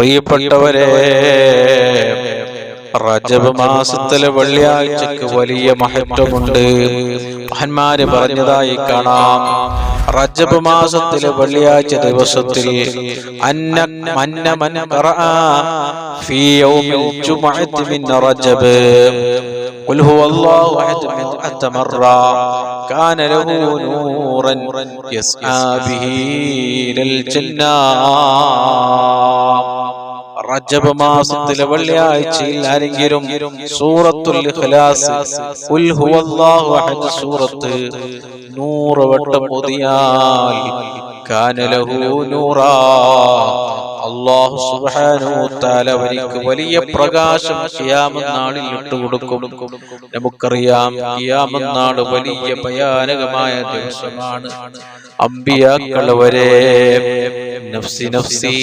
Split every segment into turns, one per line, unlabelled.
പ്രിയപ്പെട്ടവരെ റജബ് മാസത്തിലെ വെള്ളിയാഴ്ചക്ക് വലിയ മഹത്വമുണ്ട് മഹന്മാര് പറഞ്ഞതായി കാണാം റജബ് മാസത്തിലെ വെള്ളിയാഴ്ച ദിവസത്തിൽ അന്ന മന്ന മൻ ഖറഅ ഫീ യൗമിൽ ജുമുഅത്തി മിൻ റജബ് قل هو الله احد مئة مرة كان له نورا يسعى به الى الجنة റജബ് മാസത്തിലെ വെള്ളിയാഴ്ചയിൽ ആരെങ്കിലും സൂറത്തുൽ ഇഖ്ലാസ് ഉൽ ഹുവല്ലാഹു അഹദ് സൂറത്ത് നൂറ് വട്ടം ഓതിയാൽ കാന ലഹു നൂറാ അല്ലാഹു സുബ്ഹാനഹു തആല അവർക്ക് വലിയ പ്രകാശം ഇട്ടു ഇട്ടുകൊടുക്കും നമുക്കറിയാം ഖിയാമത്ത് നാൾ വലിയ ഭയാനകമായ ദിവസമാണ്. അമ്പിയാക്കൾ വരെ നഫ്സി നഫ്സി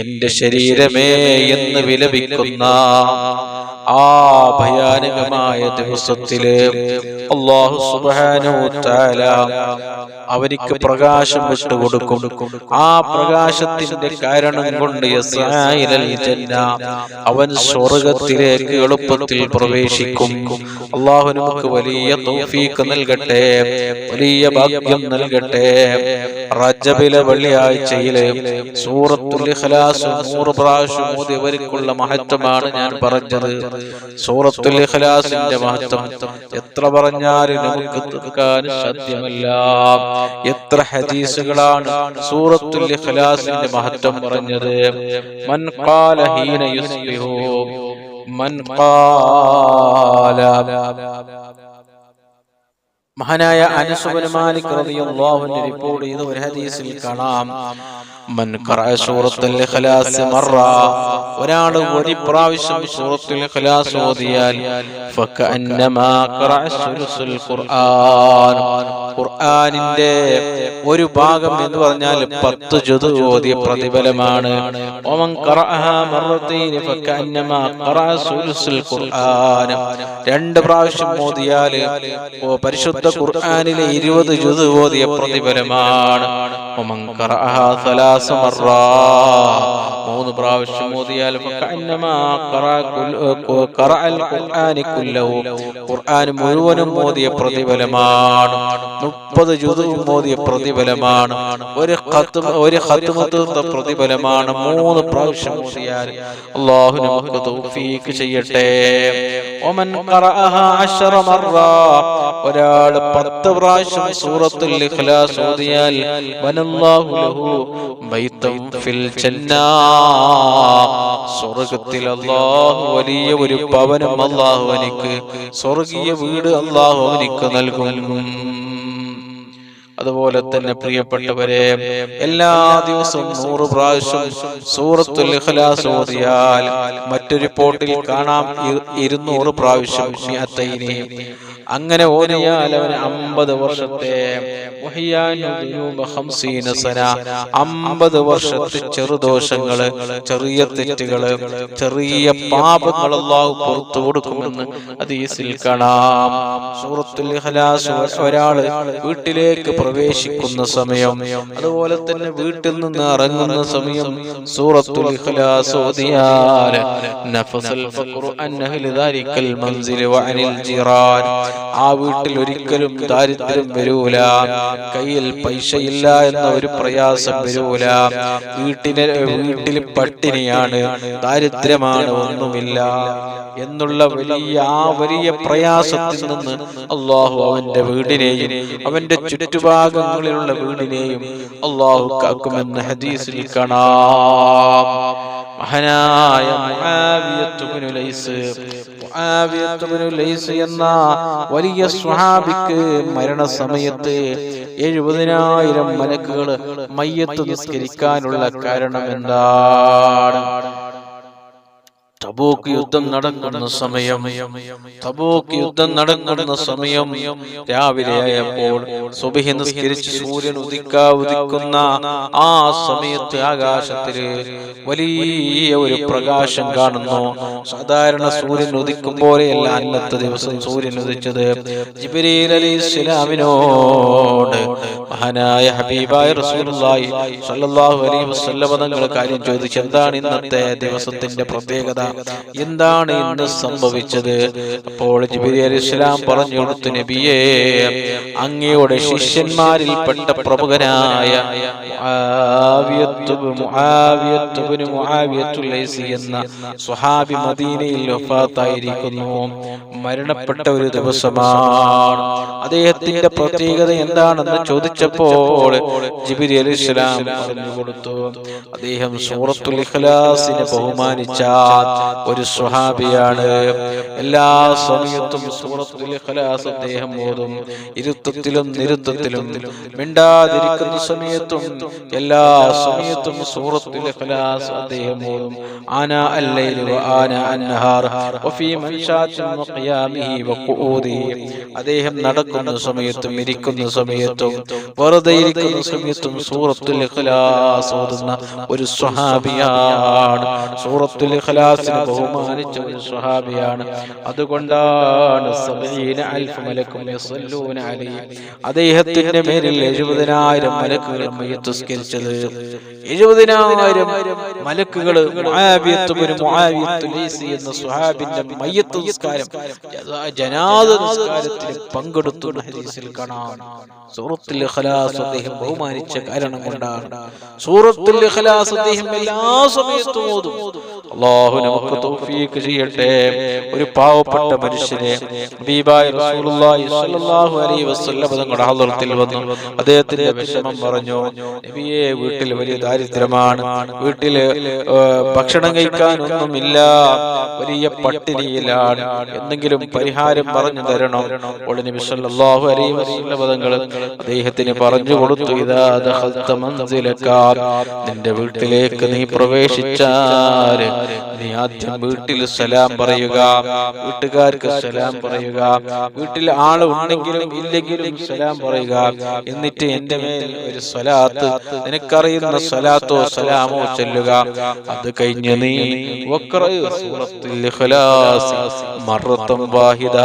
എന്റെ ശരീരമേ എന്ന് വിലപിക്കുന്ന ആ ഭയാനകമായ ദിവസത്തിൽ അള്ളാഹു സുബ്ഹാനഹു തആല അവർക്ക് പ്രകാശം വിട്ടുകൊടുക്കും ആ പ്രകാശത്തിന്റെ കാരണം കൊണ്ട് അവൻ സ്വർഗത്തിലേക്ക് എളുപ്പത്തിൽ പ്രവേശിക്കും. അള്ളാഹു നമുക്ക് വലിയ തോഫീക്ക് നൽകട്ടെ. വലിയ ഭാഗ്യം നൽകട്ടെ. റജബിലെ വെള്ളിയാഴ്ചയിലെ സൂറത്തുൽ ഇഖ്ലാസ് നൂറ് പ്രാവശ്യം ഓതിയവർക്കുള്ള മഹത്വമാണ് ഞാൻ പറഞ്ഞത്. സൂറത്തുൽ ഇഖ്ലാസിന്റെ മഹത്വം എത്ര പറഞ്ഞാലും നമുക്ക് തീർക്കാൻ സാധ്യമല്ല. എത്ര ഹദീസുകളാണ് സൂറത്തുൽ ഇഖ്ലാസിന്റെ മഹത്വം പറഞ്ഞത്. മൻ ഖാല ഹീന യുസ്ബിഹു. മൻ ഖാല മഹാനായ അനസുബന് മാലിക് റളിയല്ലാഹു അൻഹു റിപ്പോർട്ട് ചെയ്ത ഒരു ഹദീസിൽ കാണാം. മൻ ഖറഅ സൂറത്തുൽ ഇഖ്ലാസ് മറ. ഒരാൾ ഒരു പ്രാവശ്യം സൂറത്തുൽ ഇഖ്ലാസ് ഓതിയാൽ ഫകഅന്നമാ ഖറഅ സുൽസുൽ ഖുർആൻ. ഖുർആനിന്റെ ഒരു ഭാഗം എന്ന് പറഞ്ഞാൽ പത്ത് ജുദ് ഓതിയ പ്രതിഫലമാണ്. ഒമൻ ഖറഅഹ മറത്തൈൻ ഫകഅന്നമാ ഖറഅ സുൽസുൽ ഖുർആൻ. രണ്ട് പ്രാവശ്യം ഓതിയാൽ ഓ പരിശുദ്ധ ഖുർആാനിലെ ഇരുപത് ജുത് ഓതിയ പ്രതിഫലമാണ്. മൂന്ന് പ്രാവശ്യം ഓതിയാൽ ഖുർആൻ മുഴുവനും ഓതിയ പ്രതിഫലമാണ്. മുപ്പത് ജുതും ഓതിയ പ്രതിഫലമാണ്. ഒരു ഒരു തീർത്ത പ്രതിഫലമാണ്. മൂന്ന് പ്രാവശ്യം ഓതിയാൽ അള്ളാഹു നമുക്ക് ചെയ്യട്ടെ. ഒമൻ ഖറഅഹ ഒരാൾ പത്ത് പ്രാവശ്യം സൂറത്തുൽ ഇഖ്ലാസ് ഓതിയാൽ വനല്ലാഹു ലഹു ബൈതം ഫിൽ ജന്നാ. സ്വർഗത്തിൽ അല്ലാഹു വലിയ ഒരു ഭവനം അല്ലാഹു എനിക്ക് സ്വർഗീയ വീട് അല്ലാഹു എനിക്ക് നൽകും. അതുപോലെ തന്നെ പ്രിയപ്പെട്ടവരെ എല്ലാ ദിവസവും നൂറ് പ്രാവശ്യം സൂറത്തുൽ ഇഖ്ലാസ് ഓതിയാൽ മറ്റൊരു റിപ്പോർട്ടിൽ കാണാം. ഇരുന്നൂറ് പ്രാവശ്യം. അങ്ങനെ ഓതിയാൽ അവന് അമ്പത് വർഷത്തെ. അമ്പത് വർഷത്തെ ചെറുദോഷങ്ങൾ ചെറിയ തെറ്റുകൾ ചെറിയ പാപങ്ങൾ അല്ലാഹു പുറത്തു കൊടുക്കുമെന്ന് അതീസിൽ കാണാം. സൂറത്തുൽ ഇഖ്ലാസ് ഒരാൾ വീട്ടിലേക്ക് പ്രവേശിക്കുന്ന സമയം. അതുപോലെ തന്നെ വീട്ടിൽ നിന്ന് ഇറങ്ങുന്ന സമയം. സൂറത്തുൽ ഇഖ്ലാസ് ഓതിയാൽ നഫസൽ ഫഖ്റു അൻ അഹ്ലി ദാരിക്കൽ മൻസിൽ വഅനിൽ ജിറാൻ. ആ വീട്ടിൽ ഒരിക്കലും ദാരിദ്ര്യം വരൂല. കയ്യിൽ പൈസയില്ല എന്ന ഒരു പ്രയാസം വരൂല. വീട്ടിനെ വീട്ടിൽ പട്ടിണിയാണ്. ദാരിദ്ര്യമാണ് ഒന്നുമില്ല എന്നുള്ള വലിയ ആ വലിയ പ്രയാസത്തിൽ നിന്ന് അള്ളാഹു അവന്റെ വീടിനെയും അവന്റെ ചുറ്റുഭാഗങ്ങളിലുള്ള വീടിനെയും അള്ളാഹു കാക്കുമെന്ന് ഹദീസിൽ കാണാം. മഹനായ എന്ന വലിയ സ്വഹാബിക്ക് മരണസമയത്ത് എഴുപതിനായിരം മലക്കുകൾ മയ്യത്ത് നിസ്കരിക്കാനുള്ള കാരണം എന്താണ് തബൂക്ക് യുദ്ധം നടക്കുന്ന സമയം. തബൂക്ക് യുദ്ധം നടക്കുന്ന സമയം രാവിലെ ആയപ്പോൾ സുബഹി നിസ്കരിച്ച് സൂര്യൻ ഉദിക്കാ ഉദിക്കുന്ന ആ സമയത്ത് ആകാശത്തിൽ വലിയ ഒരു പ്രകാശം കാണുന്നു. സാധാരണ സൂര്യൻ ഉദിക്കും പോലെയല്ല അന്നത്തെ ദിവസം സൂര്യൻ ഉദിച്ചത് ജിബ്രീൽ അലി ഇസ്ലാമിനോട് മഹാനായ ഹബീബായ റസൂലുള്ളാഹി സ്വല്ലല്ലാഹു അലൈഹി വസല്ലമ തങ്ങൾ കാര്യം ചോദിച്ച. എന്താണ് ഇന്നത്തെ ദിവസത്തിന്റെ പ്രത്യേകത? എന്താണ് ഇന്ന് സംഭവിച്ചത്? അപ്പോൾ ജിബ്രീൽ അലൈഹി ഇസ്ലാം പറഞ്ഞു കൊടുത്തു നബിയേ അങ്ങയുടെ ശിഷ്യന്മാരിൽപ്പെട്ട പ്രമുഖനായ എന്ന സ്വഹാബി മദീനയിൽ വഫാത്തായിരിക്കുന്നു. മരണപ്പെട്ട ഒരു ദിവസമാണ്. അദ്ദേഹത്തിന്റെ പ്രത്യേകത എന്താണെന്ന് ചോദിച്ചപ്പോൾ ജിബിരി അലി ഇസ്ലാം പറഞ്ഞു കൊടുത്തു. അദ്ദേഹം സൂറത്തുൽ ഇഖ്ലാസിനെ ബഹുമാനിച്ച ഒരു സ്വഹാബിയാണ്. എല്ലാ സമയത്തും സൂറത്തുൽ ഇഖ്ലാസ് അദ്ദേഹം ഓതും. ഇരുത്തത്തിലും നിരുത്തത്തിലും മിണ്ടാതിരിക്കുന്ന സമയത്തും എല്ലാ സമയത്തും സൂറത്തുൽ ഇഖ്ലാസ് അദ്ദേഹം ഓതും. ആന അല്ലൈലി ആന അന്നഹാർ വഫീ മൻശാത്തിൻ വഖിയാമിഹി വഖൂദി അദ്ദേഹം നടക്കുന്ന സമയത്തും ഇരിക്കുന്ന സമയത്തും വെറുതെ ഇരിക്കുന്ന സമയത്തും സൂറത്തുൽ ഇഖ്ലാസ് ഓതുന്ന ഒരു സ്വഹാബിയാണ്. സൂറത്തുൽ ഇഖ്ലാസിനെ ബഹുമാനിച്ച ഒരു സ്വഹാബിയാണ്. അതുകൊണ്ടാണ് അദ്ദേഹത്തിന്റെ മേലിൽ എഴുപതിനായിരം മലക്കുകൾ മയ്യത്തുസ്കരിച്ചത് എഴുപതിനായിരം മലക്കുകൾ എന്ന സുഹാബിന്റെ മയ്യത്ത് നിസ്കാരം ജനാദ നിസ്കാരത്തിൽ പങ്കെടുത്തു ഹദീസിൽ കാണാം. സൂറത്തുൽ ഇഖ്ലാസ് അദ്ദേഹം ബഹുമാനിച്ച കാരണം കൊണ്ടാണ് സൂറത്തുൽ ഇഖ്ലാസ് അദ്ദേഹം എല്ലാ സമയത്തും ഓതും. അള്ളാഹു നമുക്ക് തൗഫീക് ചെയ്യട്ടെ. ഒരു പാവപ്പെട്ട മനുഷ്യനെ ഹബീബായ റസൂലുള്ളാഹി സ്വല്ലല്ലാഹു അലൈഹി വസല്ലം തങ്ങളുടെ ഹളറത്തിൽ വന്നു. അദ്ദേഹത്തിന്റെ വിഷമം പറഞ്ഞു നബിയെ വീട്ടിൽ വലിയ ദാരിദ്ര്യമാണ്. വീട്ടിൽ ഭക്ഷണം കഴിക്കാൻ ഒന്നുമില്ല വലിയ പട്ടിണിയിലാണ്. എന്തെങ്കിലും പരിഹാരം പറഞ്ഞു തരണം. ഉടനെ നബി സല്ലല്ലാഹു അലൈഹി വസല്ലം തങ്ങൾ അദ്ദേഹത്തിന് പറഞ്ഞു കൊടുത്തു ഇദാ ദഖൽത മൻസിലക നിന്റെ വീട്ടിലേക്ക് നീ പ്രവേശിച്ചാൽ ആദ്യം വീട്ടിൽ സലാം പറയുക വീട്ടുകാർക്ക് സലാം പറയുക വീട്ടിൽ ആൾ ഉണ്ടെങ്കിലും ഇല്ലെങ്കിലും സലാം പറയുക. എന്നിട്ട് എന്റെ മേൽ ഒരു സ്വലാത്ത് നിനക്കറിയുന്ന സ്വലാത്തോ സലാമോ ചെല്ലുക. അത് കഴിഞ്ഞ് നീ വാഹിദ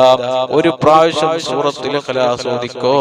ഒരു പ്രാവശ്യം സൂറത്തുൽ ഇഖ്ലാസ് ഓതിക്കോ.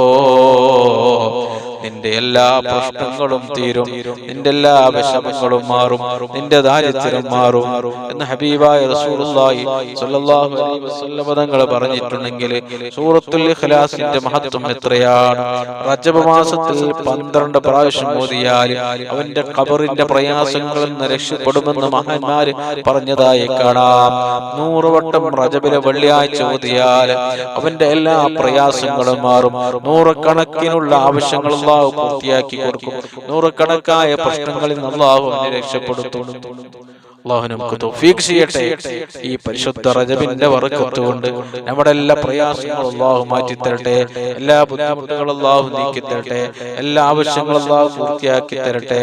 നിന്റെ എല്ലാ പ്രശ്നങ്ങളും തീരും. നിന്റെ എല്ലാ വിഷമങ്ങളും മാറും. നിന്റെ ദാരിദ്ര്യം മാറും. എന്ന് ഹബീബായ റസൂലുള്ളാഹി സ്വല്ലല്ലാഹു അലൈഹി വസല്ലം തങ്ങൾ പറഞ്ഞിട്ടുണ്ടെങ്കിൽ സൂറത്തുൽ ഇഖ്ലാസിന്റെ മഹത്വം എത്രയാണ്? റജബ് മാസത്തിൽ പന്ത്രണ്ട് പ്രാവശ്യം ഓതിയാൽ അവന്റെ ഖബറിന്റെ പ്രയാസങ്ങളിൽ നിന്ന് രക്ഷപ്പെടുമെന്ന് മഹാന്മാര് പറഞ്ഞതായി കാണാം. നൂറ് വട്ടം റജബിലെ വെള്ളിയാഴ്ച ഓതിയാൽ അവന്റെ എല്ലാ പ്രയാസങ്ങളും മാറും. നൂറുകണക്കിനുള്ള ആവശ്യങ്ങൾ അള്ളാഹു പൂർത്തിയാക്കി കൊടുക്കും. നൂറുകണക്കായ പ്രശ്നങ്ങളിൽ അള്ളാഹു അവനെ രക്ഷപ്പെടുത്തും. അള്ളാഹു നമുക്ക് തൗഫീഖ് ചെയ്യട്ടെ. ഈ പരിശുദ്ധ റജബിന്റെ വറുക്കത്ത് കൊണ്ട് നമ്മുടെ എല്ലാ പ്രയാസങ്ങളും അള്ളാഹു മാറ്റി തരട്ടെ എല്ലാ ബുദ്ധിമുട്ടുകളും അള്ളാഹു നീക്കി തരട്ടെ എല്ലാ ആവശ്യങ്ങളും അള്ളാഹു പൂർത്തിയാക്കി തരട്ടെ.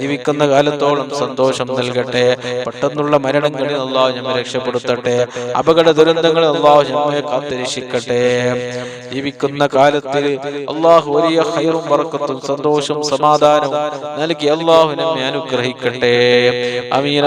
ജീവിക്കുന്ന കാലത്തോളം സന്തോഷം നൽകട്ടെ. പെട്ടെന്നുള്ള മരണങ്ങളിൽ അള്ളാഹു നമ്മെ രക്ഷപ്പെടുത്തട്ടെ. അപകട ദുരന്തങ്ങളിൽ അള്ളാഹു നമ്മെ കാത്തിരക്ഷിക്കട്ടെ. ജീവിക്കുന്ന കാലത്തിൽ അള്ളാഹു വലിയ ഹൈറും വറക്കത്തും സന്തോഷവും സമാധാനവും നൽകി അള്ളാഹു നമ്മെ അനുഗ്രഹിക്കട്ടെ. അമീന